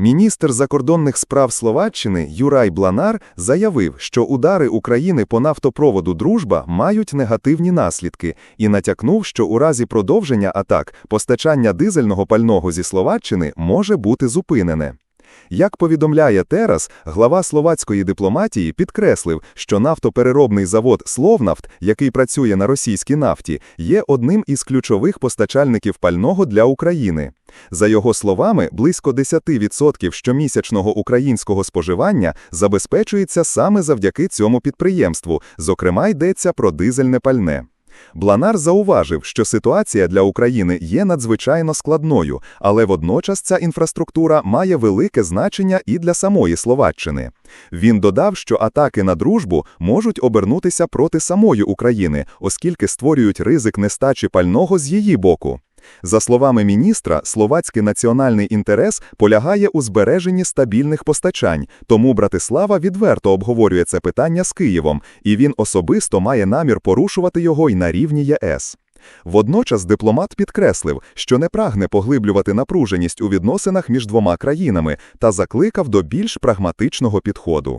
Міністр закордонних справ Словаччини Юрай Бланар заявив, що удари України по нафтопроводу «Дружба» мають негативні наслідки і натякнув, що у разі продовження атак постачання дизельного пального зі Словаччини може бути зупинене. Як повідомляє Терас, глава словацької дипломатії підкреслив, що нафтопереробний завод «Словнафт», який працює на російській нафті, є одним із ключових постачальників пального для України. За його словами, близько 10% щомісячного українського споживання забезпечується саме завдяки цьому підприємству, зокрема йдеться про дизельне пальне. Бланар зауважив, що ситуація для України є надзвичайно складною, але водночас ця інфраструктура має велике значення і для самої Словаччини. Він додав, що атаки на дружбу можуть обернутися проти самої України, оскільки створюють ризик нестачі пального з її боку. За словами міністра, словацький національний інтерес полягає у збереженні стабільних постачань, тому Братислава відверто обговорює це питання з Києвом, і він особисто має намір порушувати його й на рівні ЄС. Водночас дипломат підкреслив, що не прагне поглиблювати напруженість у відносинах між двома країнами та закликав до більш прагматичного підходу.